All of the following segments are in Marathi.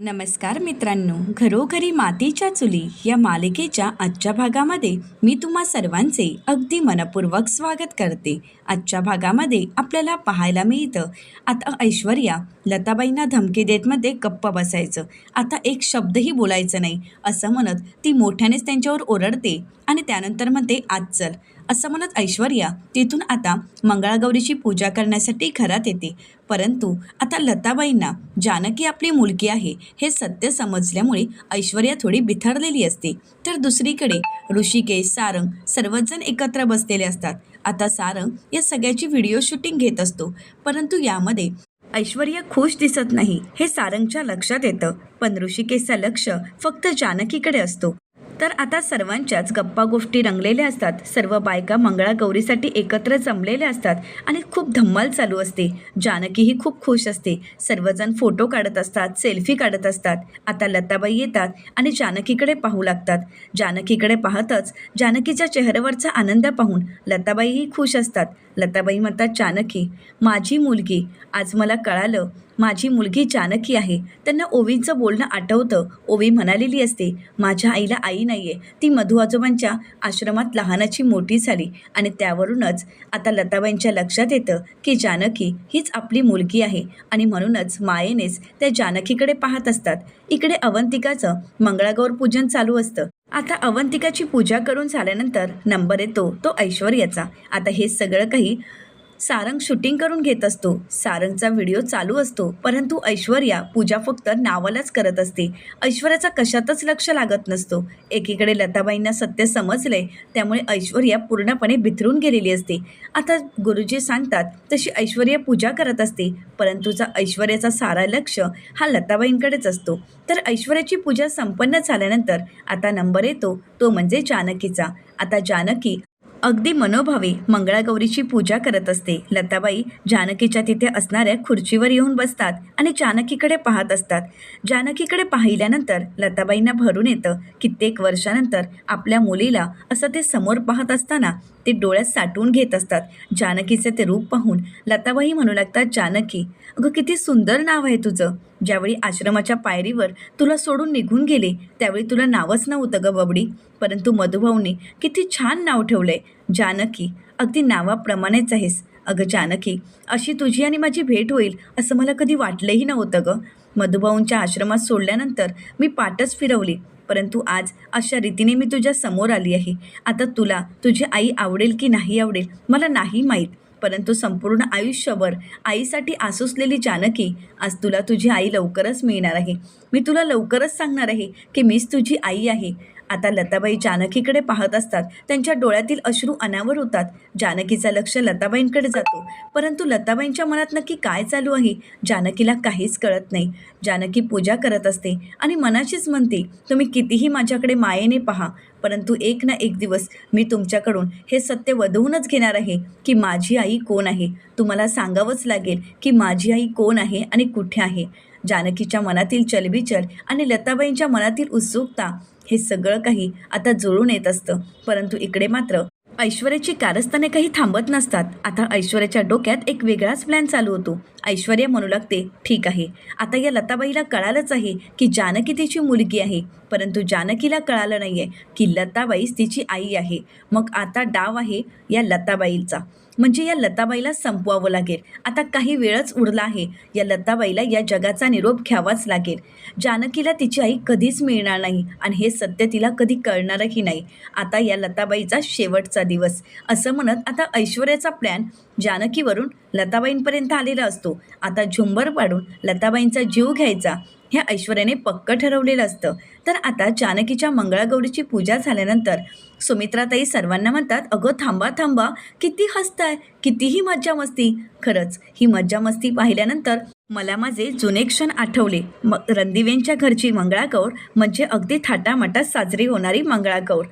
नमस्कार मित्रांनो घरोघरी मातीच्या चुली या मालिकेच्या आजच्या भागामध्ये मी तुम्हा सर्वांचे अगदी मनपूर्वक स्वागत करते. आजच्या भागामध्ये आपल्याला पाहायला मिळतं आता ऐश्वर्या लताबाईंना धमकी देत मध्ये गप्प बसायचं. आता एक शब्दही बोलायचं नाही असं म्हणत ती मोठ्यानेच त्यांच्यावर ओरडते आणि त्यानंतर म्हणते आज चल. असं म्हणत ऐश्वर्या तिथून आता मंगळागौरीची पूजा करण्यासाठी घरात येते. परंतु आता लताबाईंना जानकी आपली मुलगी आहे हे सत्य समजल्यामुळे ऐश्वर्या थोडी बिथरलेली असते. तर दुसरीकडे ऋषिकेश सारंग सर्वजण एकत्र बसलेले असतात. आता सारंग या सगळ्याची व्हिडिओ शूटिंग घेत असतो. परंतु यामध्ये ऐश्वर्या खुश दिसत नाही हे सारंगच्या लक्षात येतं. पण ऋषिकेशचं लक्ष फक्त जानकीकडे असतो. तर आता सर्वांच्याच गप्पा गोष्टी रंगलेल्या असतात. सर्व बायका मंगळागौरीसाठी एकत्र जमलेल्या असतात आणि खूप धम्माल चालू असते. जानकीही खूप खुश असते. सर्वजण फोटो काढत असतात सेल्फी काढत असतात. आता लताबाई येतात आणि जानकीकडे पाहू लागतात. जानकीकडे पाहतच जानकीच्या चेहऱ्यावरचा आनंद पाहून लताबाईही खुश असतात. लताबाई म्हणतात जानकी माझी मुलगी आज मला कळालं माझी मुलगी जानकी आहे. त्यांना ओवींचं बोलणं आठवतं. ओवी म्हणालेली असते माझ्या आईला आई नाही आहे ती मधु आजोबांच्या आश्रमात लहानाची मोठी झाली आणि त्यावरूनच आता लताबाईंच्या लक्षात येतं की जानकी हीच आपली मुलगी आहे आणि म्हणूनच मायेनेच त्या जानकीकडे पाहत असतात. इकडे अवंतिकाचं मंगळागौर पूजन चालू असतं. आता अवंतिकाची पूजा करून झाल्यानंतर नंबर येतो तो ऐश्वर्याचा. आता हे सगळं काही सारंग शूटिंग करून घेत असतो. सारंगचा व्हिडिओ चालू असतो. परंतु ऐश्वर्या पूजा फक्त नावालाच करत असते. ऐश्वर्याचा कशातच लक्ष लागत नसतो. एकीकडे लताबाईंना सत्य समजलंय त्यामुळे ऐश्वर्या पूर्णपणे बिथरून गेलेली असते. आता गुरुजी सांगतात तशी ऐश्वर्या पूजा करत असते. परंतुचा ऐश्वर्याचा सारा लक्ष हा लताबाईंकडेच असतो. तर ऐश्वर्याची पूजा संपन्न झाल्यानंतर आता नंबर येतो. तो म्हणजे जानकीचा. आता जानकी अगदी मनोभावे मंगळागौरीची पूजा करत असते. लताबाई जानकीच्या तिथे असणाऱ्या खुर्चीवर येऊन बसतात आणि जानकीकडे पाहत असतात. जानकीकडे पाहिल्यानंतर लताबाईंना भरून येतं कित्येक वर्षानंतर आपल्या मुलीला असं ते समोर पाहत असताना ते डोळ्यात साठवून घेत असतात. जानकीचे ते रूप पाहून लताबाई म्हणू लागतात जानकी अगं किती सुंदर नाव आहे तुझं. ज्यावेळी आश्रमाच्या पायरीवर तुला सोडून निघून गेले त्यावेळी तुला नावच नव्हतं ग बबडी. परंतु मधुभाऊने किती छान नाव ठेवलंय. जानकी अगदी नावाप्रमाणेच आहेस. अगं जानकी अशी तुझी आणि माझी भेट होईल असं मला कधी वाटलंही नव्हतं गं. मधुभाऊंच्या आश्रमात सोडल्यानंतर मी पाठच फिरवली. परंतु आज अशा रीतीने मी तुझ्या समोर आली आहे. आता तुला तुझी आई आवडेल की नाही आवडेल मला नाही माहीत. परंतु संपूर्ण आयुष्यभर आईसाठी आसुसलेली जानकी आज तुला तुझी आई लवकरच मिळणार आहे. मी तुला लवकरच सांगणार आहे की मीच तुझी आई आहे. आता लताबाई जानकीकडे पाहत असतात. त्यांच्या डोळ्यातील अश्रू अनावर होतात. जानकीचं लक्ष लताबाईंकडे जातो. परंतु लताबाईंच्या मनात नक्की काय चालू आहे? जानकीला काहीच कळत नाही. जानकी पूजा करत असते आणि मनाशीच म्हणते तुम्ही कितीही माझ्याकडे मायेने पहा परंतु एक ना एक दिवस मी तुमच्याकडून हे सत्य वधवूनच घेणार आहे की माझी आई कोण आहे? तुम्हाला सांगावंच लागेल की माझी आई कोण आहे आणि कुठे आहे. जानकीच्या मनातील चलबिचल आणि लताबाईंच्या मनातील उत्सुकता हे सगळं काही आता जुळून येत असतं. परंतु इकडे मात्र ऐश्वर्याची कारस्थाने काही थांबत नसतात. आता ऐश्वर्याच्या डोक्यात एक वेगळाच प्लॅन चालू होतो. ऐश्वर्या म्हणू लागते ठीक आहे. आता या लताबाईला कळालंच आहे की जानकी तिची मुलगी आहे. परंतु जानकीला कळालं नाही आहे की लताबाईच तिची आई आहे. मग आता डाव आहे या लताबाईचा. म्हणजे या लताबाईला संपवावं लागेल. आता काही वेळच उरला आहे. या लताबाईला या जगाचा निरोप घ्यावाच लागेल. जानकीला तिची आई कधीच मिळणार नाही आणि हे सत्य तिला कधी कळणारही नाही. आता या लताबाईचा शेवटचा दिवस. असं म्हणत आता ऐश्वर्याचा प्लॅन जानकीवरून लताबाईंपर्यंत आलेला असतो. आता झुंबर पाडून लताबाईंचा जीव घ्यायचा. हे ऐश्वर्याने पक्क ठरवलेलं असतं. तर आता जानकीच्या मंगळागौरीची पूजा झाल्यानंतर सुमित्राताई सर्वांना म्हणतात अगं थांबा थांबा किती हसताय कितीही मज्जा मस्ती. खरंच ही मज्जा मस्ती पाहिल्यानंतर मला माझे जुने क्षण आठवले. म रणदिवेंच्या घरची मंगळागौर म्हणजे अगदी थाटामाटात साजरी होणारी मंगळागौर.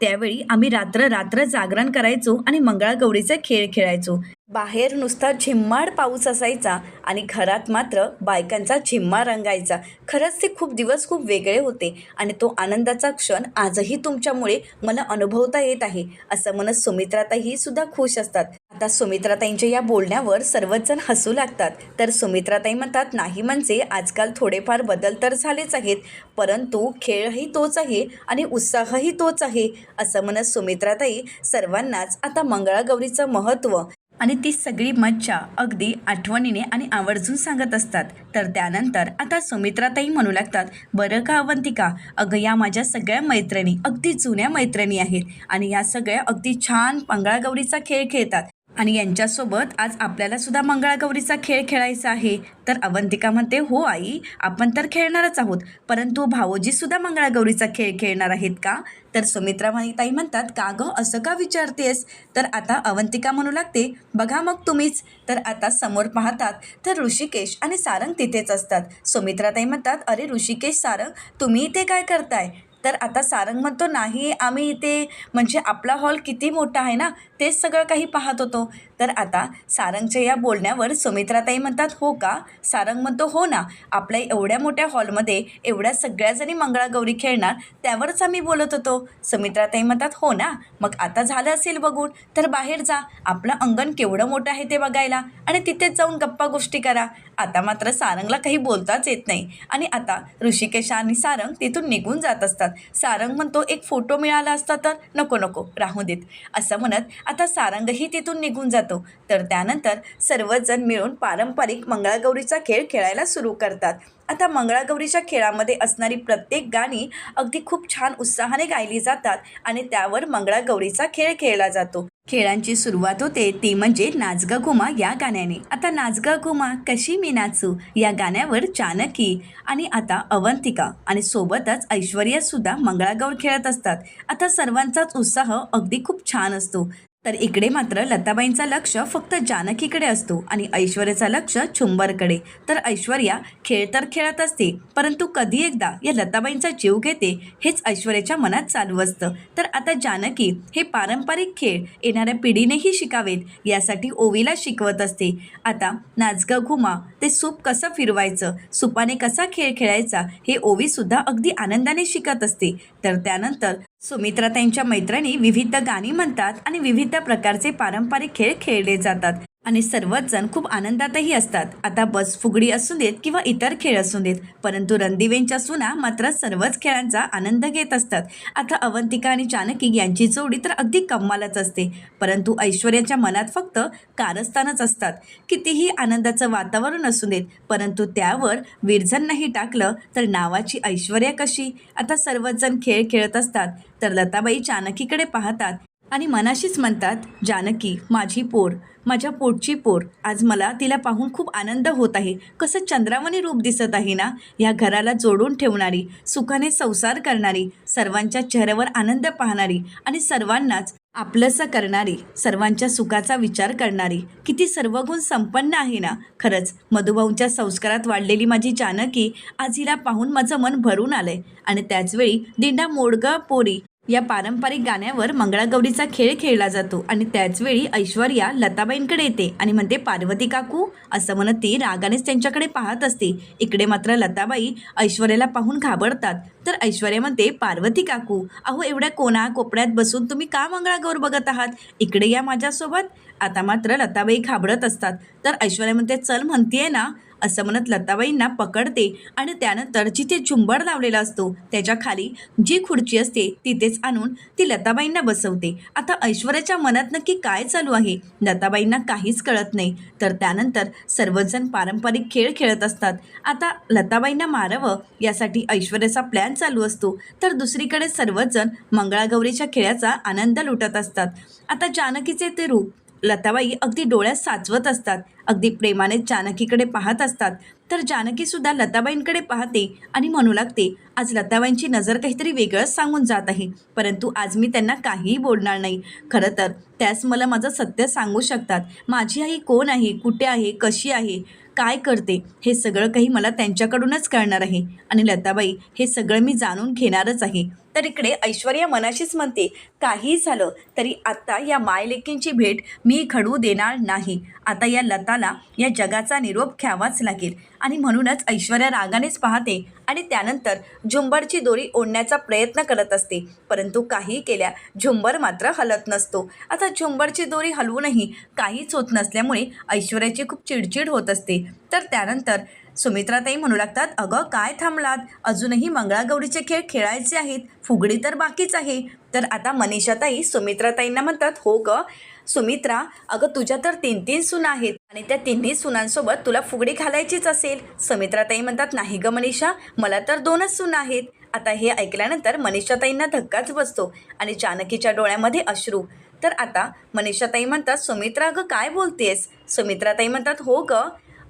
त्यावेळी आम्ही रात्र रात्र जागरण करायचो आणि मंगळागौरीचे खेळ खेळायचो. बाहेर नुसता झिम्माड पाऊस असायचा आणि घरात मात्र बायकांचा झिम्मा रंगायचा. खरंच ते खूप दिवस खूप वेगळे होते आणि तो आनंदाचा क्षण आजही तुमच्यामुळे मला अनुभवता येत आहे असं म्हणत सुमित्राताई सुद्धा खुश असतात. आता सुमित्राताईंच्या या बोलण्यावर सर्वचजण हसू लागतात. तर सुमित्राताई म्हणतात नाही म्हणजे आजकाल थोडेफार बदल तर झालेच आहेत परंतु खेळही तोच आहे आणि उत्साहही तोच आहे असं म्हणत सुमित्राताई सर्वांनाच आता मंगळागौरीचं महत्त्व आणि ती सगळी मज्जा अगदी आठवणीने आणि आवर्जून सांगत असतात. तर त्यानंतर आता सुमित्राताई म्हणू लागतात बरं का अवंतिका? अगं या माझ्या सगळ्या मैत्रिणी अगदी जुन्या मैत्रिणी आहेत आणि या सगळ्या अगदी छान पंगळागौरीचा खेळ खेळतात. आणि यांच्यासोबत आज आपल्याला सुद्धा मंगळागौरीचा खेळ खेळायचा आहे. तर अवंतिका म्हणते हो आई आपण तर खेळणारच आहोत. परंतु भावोजी सुद्धा मंगळागौरीचा खेळ खेळणार आहेत का? तर सुमित्रा ताई म्हणतात का गं असं का विचारतेस? तर आता अवंतिका म्हणू लागते बघा मग तुम्हीच. तर आता समोर पाहतात तर ऋषिकेश आणि सारंग तिथेच असतात. सुमित्राताई म्हणतात अरे ऋषिकेश सारंग तुम्ही इथे काय करताय? तर आता सारंग म्हणतो नाही. आम्ही इथे म्हणजे आपला हॉल किती मोठा आहे ना तेच सगळं काही पाहत होतो. तर आता सारंगच्या या बोलण्यावर सुमित्राताई म्हणतात हो का? सारंग म्हणतो हो ना. आपल्या एवढ्या मोठ्या हॉलमध्ये एवढ्या सगळ्याजणी मंगळागौरी खेळणार त्यावरच आम्ही बोलत होतो. सुमित्राताई म्हणतात हो ना. मग आता झालं असेल बघून. तर बाहेर जा. आपलं अंगण केवढं मोठं आहे ते बघायला. आणि तिथेच जाऊन गप्पा गोष्टी करा. आता मात्र सारंगला काही बोलताच येत नाही. आणि आता ऋषिकेश आणि सारंग तिथून निघून जात असतात. सारंग म्हणतो एक फोटो मिळाला असता तर? नको नको. राहू देत. असं म्हणत आता सारंगही तिथून निघून जातो तर त्यानंतर सर्वजण मिळून पारंपरिक मंगळागौरीचा खेळ खेळायला सुरू करतात. आता मंगळागौरीच्या खेळामध्ये असणारी प्रत्येक गाणी अगदी खूप छान उत्साहाने गायली जातात आणि त्यावर मंगळागौरीचा खेळ खेळला जातो. खेळांची सुरुवात होते ती म्हणजे नाचगा घुमा या गाण्याने. आता नाचगा घुमा कशी मी नाचू? या गाण्यावर चानकी आणि आता अवंतिका आणि सोबतच ऐश्वर्या सुद्धा मंगळागौर खेळत असतात. आता सर्वांचाच उत्साह अगदी खूप छान असतो. तर इकडे मात्र लताबाईंचा लक्ष फक्त जानकीकडे असतो आणि ऐश्वर्याचा लक्ष छुंबरकडे. तर ऐश्वर्या खेळ तर खेळत असते परंतु कधी एकदा या लताबाईंचा जीव घेते हेच ऐश्वर्याच्या मनात चालू असतं. तर आता जानकी हे पारंपरिक खेळ येणाऱ्या पिढीनेही शिकावेत यासाठी ओवीला शिकवत असते. आता नाचगं घुमा ते सूप कसं फिरवायचं सुपाने कसा खेळ खेळायचा हे ओवीसुद्धा अगदी आनंदाने शिकत असते. तर त्यानंतर सुमित्रा त्यांच्या मैत्रिणी विविध गाणी म्हणतात आणि विविध प्रकारचे पारंपरिक खेळ खेळले जातात. आणि सर्वच जण खूप आनंदातही असतात. आता बस फुगडी असू देत किंवा इतर खेळ असू देत परंतु रणदिवेंच्या सुना मात्र सर्वच खेळांचा आनंद घेत असतात. आता अवंतिका आणि जानकी यांची जोडी तर अगदी कम्मालच असते. परंतु ऐश्वर्याच्या मनात फक्त कारस्थानच असतात. कितीही आनंदाचं वातावरण असू देत परंतु त्यावर विरझन नाही टाकलं तर नावाची ऐश्वर्या कशी? आता सर्वच जण खेळ खेळत असतात तर लताबाई जानकीकडे पाहतात आणि मनाशीच म्हणतात जानकी माझी पोर. माझ्या पोटची पोर. आज मला तिला पाहून खूप आनंद होत आहे. कसं चंद्रावणी रूप दिसत आहे ना? या घराला जोडून ठेवणारी सुखाने संसार करणारी सर्वांच्या चेहऱ्यावर आनंद पाहणारी आणि सर्वांनाच आपलंसं करणारी सर्वांच्या सुखाचा विचार करणारी. किती सर्वगुण संपन्न आहे ना? खरंच मधुभाऊंच्या संस्कारात वाढलेली माझी जानकी आज हिला पाहून माझं मन भरून आलंय. आणि त्याचवेळी दिंडा मोडगा पोरी या पारंपरिक गाण्यावर मंगळागौरीचा खेळ खेळला जातो आणि त्याचवेळी ऐश्वर्या लताबाईंकडे येते आणि म्हणते पार्वती काकू असं म्हणत ती रागानेच त्यांच्याकडे पाहत असते. इकडे मात्र लताबाई ऐश्वर्याला पाहून घाबरतात. तर ऐश्वर्या म्हणते पार्वती काकू अहो एवढ्या कोणा कोपड्यात बसून तुम्ही का मंगळागौर बघत आहात? इकडे या माझ्यासोबत. आता मात्र लताबाई घाबरत असतात. तर ऐश्वर्या म्हणते चल म्हणतीये ना असं म्हणत लताबाईंना पकडते आणि त्यानंतर जिथे झुंबड लावलेला असतो त्याच्याखाली जी खुर्ची असते तिथेच आणून ती लताबाईंना बसवते. आता ऐश्वर्याच्या मनात नक्की काय चालू आहे? लताबाईंना काहीच कळत नाही. तर त्यानंतर सर्वजण पारंपरिक खेळ खेळत असतात. आता लताबाईंना मारावं यासाठी ऐश्वर्याचा प्लॅन चालू असतो. तर दुसरीकडे सर्वजण मंगळागौरीच्या खेळाचा आनंद लुटत असतात. आता जानकीचे ते रूप लताबाई अगदी डोळ्यात साचवत असतात. अगदी प्रेमाने जानकीकडे पाहत असतात. तर जानकीसुद्धा लताबाईंकडे पाहते आणि म्हणू लागते आज लताबाईंची नजर काहीतरी वेगळंच सांगून जात आहे. परंतु आज मी त्यांना काहीही बोलणार नाही. खरं तर त्यास मला माझं सत्य सांगू शकतात. माझी आई कोण आहे? कुठे आहे? कशी आहे? काय करते? हे सगळं काही मला त्यांच्याकडूनच कळणार आहे. आणि लताबाई हे सगळं मी जाणून घेणारच आहे. तर इकडे ऐश्वर्या मनाशीच म्हणते काही झालं तरी आत्ता या मायलेकींची भेट मी घडू देणार नाही. आता या लताला या जगाचा निरोप घ्यावाच लागेल. आणि म्हणूनच ऐश्वर्या रागानेच पाहते आणि त्यानंतर झुंबरची दोरी ओढण्याचा प्रयत्न करत असते. परंतु काही केल्या झुंबर मात्र हलत नसतो. आता झुंबरची दोरी हलवूनही काहीच होत नसल्यामुळे ऐश्वर्याची खूप चिडचिड होत असते. तर त्यानंतर सुमित्राताई म्हणू लागतात अगं काय थांबलात? अजूनही मंगळागौरीचे खेळ खेळायचे आहेत फुगडी तर बाकीच आहे. तर आता मनीषाताई सुमित्राताईंना म्हणतात हो ग सुमित्रा अगं तुझ्या तर तीन तीन सुना आहेत आणि त्या तिन्ही सुनांसोबत तुला फुगडी घालायचीच असेल. सुमित्राताई म्हणतात नाही ग मनीषा मला तर दोनच सुना आहेत. आता हे ऐकल्यानंतर मनीषाताईंना धक्काच बसतो आणि जानकीच्या डोळ्यामध्ये अश्रू. तर आता मनीषाताई म्हणतात सुमित्रा अगं काय बोलतेस? सुमित्राताई म्हणतात हो ग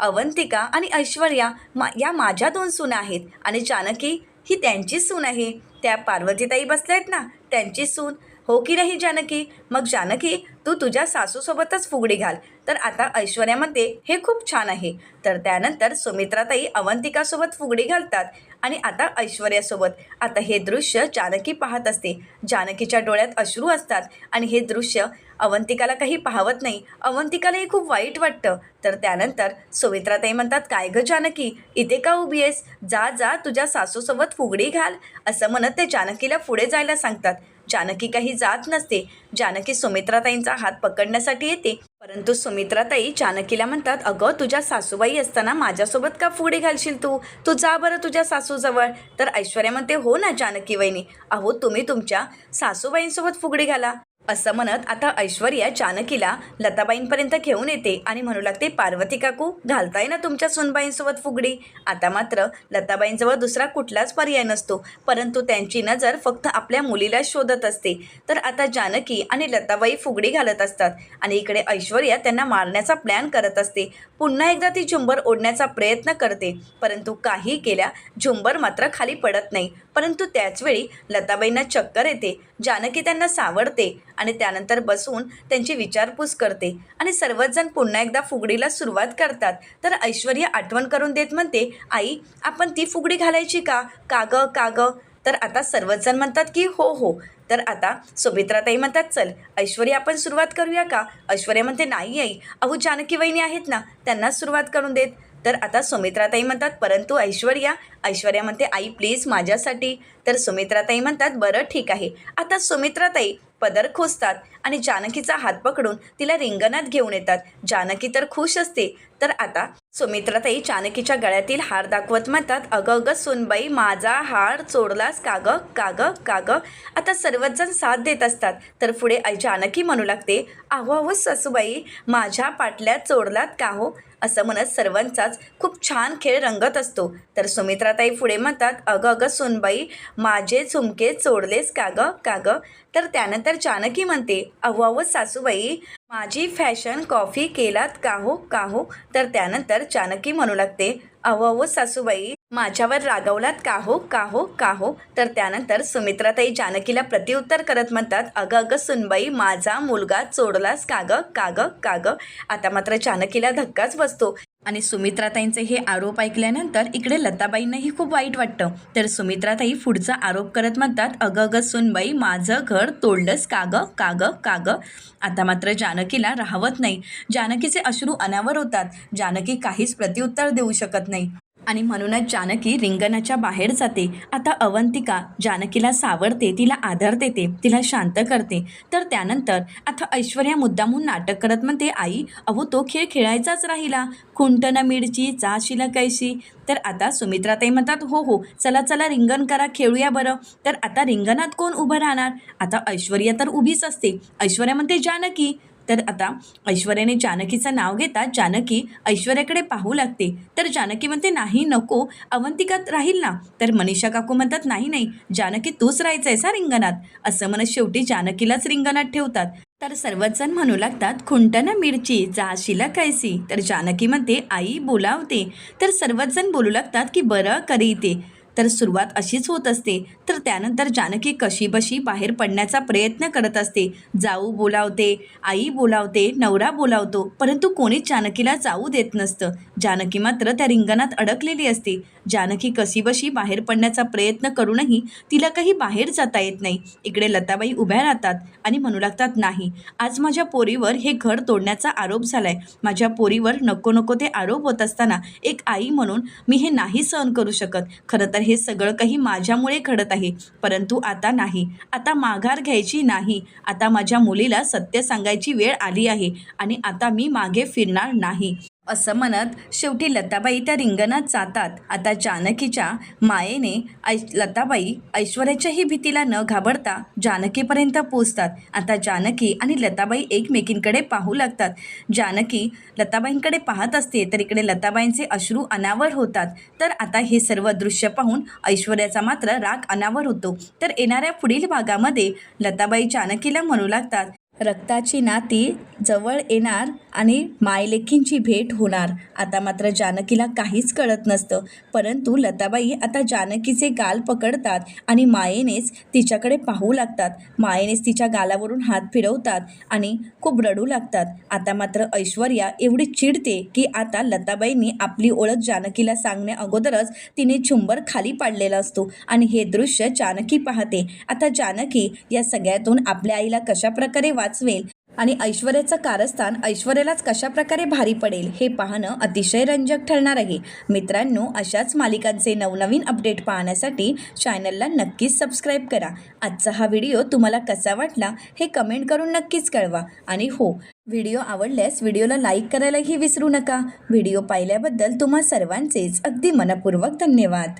अवंतिका आणि ऐश्वर्या मा या माझ्या दोन सुना आहेत. आणि जानकी ही त्यांचीच सून आहे. त्या पार्वतीताई बसल्या आहेत ना त्यांची सून. हो की नाही जानकी मग जानकी तू तुझ्या सासूसोबतच फुगडी घाल. तर आता ऐश्वर्यामध्ये हे खूप छान आहे. तर त्यानंतर सुमित्राताई अवंतिकासोबत फुगडी घालतात आणि आता ऐश्वर्यासोबत. आता हे दृश्य जानकी पाहत असते. जानकीच्या डोळ्यात अश्रू असतात आणि हे दृश्य अवंतिकाला काही पाहवत नाही. अवंतिकालाही खूप वाईट वाटतं. तर त्यानंतर सुमित्राताई म्हणतात काय गं जानकी इथे का उभी आहेस? जा जा तुझ्या सासूसोबत फुगडी घाल. असं म्हणत ते जानकीला पुढे जायला सांगतात. जानकी काही जात नसते. जानकी सुमित्राताईंचा हात पकडण्यासाठी येते. परंतु सुमित्राताई जानकीला म्हणतात अगं तुझ्या सासूबाई असताना माझ्यासोबत का फुगडी घालशील तू? तू जा बरं तुझ्या सासूजवळ. तर ऐश्वर्या म्हणते हो ना जानकी वहिनी अहो तुम्ही तुमच्या सासूबाईंसोबत फुगडी घाला. असं म्हणत आता ऐश्वर्या जानकीला लताबाईंपर्यंत घेऊन येते आणि म्हणू लागते पार्वती काकू घालताय ना तुमच्या सुनबाईंसोबत फुगडी? आता मात्र लताबाईंजवळ दुसरा कुठलाच पर्याय नसतो. परंतु त्यांची नजर फक्त आपल्या मुलीला शोधत असते. तर आता जानकी आणि लताबाई फुगडी घालत असतात आणि इकडे ऐश्वर्या त्यांना मारण्याचा प्लॅन करत असते. पुन्हा एकदा ती झुंबर ओढण्याचा प्रयत्न करते. परंतु काही केल्या झुंबर मात्र खाली पडत नाही. परंतु त्याचवेळी लताबाईंना चक्कर येते. जानकी त्यांना सावडते आणि त्यानंतर बसून त्यांची विचारपूस करते. आणि सर्वच जण पुन्हा एकदा फुगडीला सुरुवात करतात. तर ऐश्वर्या आठवण करून देत म्हणते आई आपण ती फुगडी घालायची का? काग काग तर आता सर्वच जण म्हणतात की हो हो. तर आता सुमित्राताई म्हणतात चल ऐश्वर्या आपण सुरुवात करूया का? ऐश्वर्या म्हणते नाही आई. अहो जानकी वहिनी आहेत ना त्यांना सुरुवात करून देत. तर आता सुमित्राताई म्हणतात परंतु ऐश्वर्या. ऐश्वर्या म्हणते आई प्लीज माझ्यासाठी. तर सुमित्राताई म्हणतात बरं ठीक आहे. आता सुमित्राताई पदर खोसतात आणि जानकीचा हात पकडून तिला रिंगणात घेऊन येतात. जानकी तर खुश असते. तर आता सुमित्राताई जानकीच्या गळ्यातील हार दाखवत म्हणतात अगं अगं सुनबाई माझा हार चोरलास. काग काग काग आता सर्वच जण साथ देत असतात. तर पुढे जानकी म्हणू लागते आहो आहो सासूबाई माझ्या पाटल्यात चोरलात का हो? असं म्हणत सर्वांचाच खूप छान खेळ रंगत असतो. तर सुमित्राताई पुढे म्हणतात अगं अगं सुनबाई माझे झुमके चोडलेस का गं? का गं? तर त्यानंतर जानकी म्हणते अहो अहो सासूबाई माझी फॅशन कॉफी केलात का हो? का हो? तर त्यानंतर जानकी म्हणू लागते अहो अहो सासूबाई माझ्यावर रागवलात का हो? का हो? का हो? तर त्यानंतर सुमित्राताई जानकीला प्रतिउत्तर करत म्हणतात अगं अगं सुनबाई माझा मुलगा चोरलास का गं? का गं? का गं? आता मात्र जानकीला धक्काच बसतो. आणि सुमित्राताईंचे हे आरोप ऐकल्यानंतर इकडे लताबाईंनाही खूप वाईट वाटतं. तर सुमित्राताई पुढचा आरोप करत म्हणतात अगं अगं सुनबाई माझं घर तोडलंस कागं का गं? आता मात्र जानकीला राहवत नाही. जानकीचे अश्रू अनावर होतात. जानकी काहीच प्रत्युत्तर देऊ शकत नाही. आणि म्हणूनच जानकी रिंगणाच्या बाहेर जाते. आता अवंतिका जानकीला सावरते तिला आधार देते तिला शांत करते. तर त्यानंतर आता ऐश्वर्या मुद्दामहून नाटक करत म्हणते आई अहो तो खेळ खेळायचाच राहिला. खुंट न मिरची चाशिला कैशी तर आता सुमित्राताई म्हणतात हो हो चला चला रिंगण करा खेळूया बरं. तर आता रिंगणात कोण उभं राहणार? आता ऐश्वर्या तर उभीच असते. ऐश्वर्या म्हणते जानकी तर आता ऐश्वर्याने जानकीचं नाव घेता जानकी ऐश्वर्याकडे पाहू लागते. तर जानकी म्हणते नाही नको अवंतिकात राहील ना. तर मनीषा काकू म्हणतात नाही नाही जानकी तूच राहायचं आहेस हा रिंगणात. असं म्हणत शेवटी जानकीलाच रिंगणात ठेवतात. तर सर्वच जण म्हणू लागतात खुंटन मिरची जाशीला कैसी? तर जानकी म्हणते आई बोलावते. तर सर्वच जण बोलू लागतात की बरं करी ते तर सुरुवात अशीच होत असते. तर त्यानंतर जानकी कशीबशी बाहेर पडण्याचा प्रयत्न करत असते. जाऊ बोलावते आई बोलावते नवरा बोलावतो परंतु कोणीच जानकीला जाऊ देत नसतं. जानकी मात्र त्या रिंगणात अडकलेली असते. जानकी कशीबशी बाहेर पडण्याचा प्रयत्न करूनही तिला काही बाहेर जाता येत नाही. इकडे लताबाई उभ्या राहतात आणि म्हणू लागतात नाही आज माझ्या पोरीवर हे घर तोडण्याचा आरोप झालाय. माझ्या पोरीवर नको नको ते आरोप होत असताना एक आई म्हणून मी हे नाही सहन करू शकत. खरं तर हे सगळं काही माझ्यामुळे घडत आहे. परंतु आता नाही. आता माघार घ्यायची नाही. आता माझ्या मुलीला सत्य सांगायची वेळ आली आहे आणि आता मी मागे फिरणार नाही. असं म्हणत शेवटी लताबाई त्या रिंगणात जातात. आता जानकीच्या मायेने ऐ लताबाई ऐश्वर्याच्याही भीतीला न घाबरता जानकीपर्यंत पोचतात आता जानकी आणि लताबाई एकमेकींकडे पाहू लागतात. जानकी लताबाईंकडे पाहत असते तर इकडे लताबाईंचे अश्रू अनावर होतात. तर आता हे सर्व दृश्य पाहून ऐश्वर्याचा मात्र राग अनावर होतो. तर येणाऱ्या पुढील भागामध्ये लताबाई जानकीला म्हणू लागतात रक्ताची नाती जवळ येणार आणि मायलेकींची भेट होणार. आता मात्र जानकीला काहीच कळत नसतं. परंतु लताबाई आता जानकीचे गाल पकडतात आणि मायेनेच तिच्याकडे पाहू लागतात. मायेनेच तिच्या गालावरून हात फिरवतात आणि खूप रडू लागतात. आता मात्र ऐश्वर्या एवढी चिडते की आता लताबाईंनी आपली ओळख जानकीला सांगण्या अगोदरच तिने चुंबर खाली पाडलेला असतो आणि हे दृश्य जानकी पाहते. आता जानकी या सगळ्यातून आपल्या आईला कशाप्रकारे वाचवेल? आणि ऐश्वर्याचं कारस्थान ऐश्वर्यालाच कशाप्रकारे भारी पडेल हे पाहणं अतिशय रंजक ठरणार आहे. मित्रांनो अशाच मालिकांचे नवनवीन अपडेट पाहण्यासाठी चॅनलला नक्कीच सबस्क्राईब करा. आजचा हा व्हिडिओ तुम्हाला कसा वाटला हे कमेंट करून नक्कीच कळवा. आणि हो व्हिडिओ आवडल्यास व्हिडिओला लाईक करायलाही विसरू नका. व्हिडिओ पाहिल्याबद्दल तुम्हा सर्वांचेच अगदी मनपूर्वक धन्यवाद.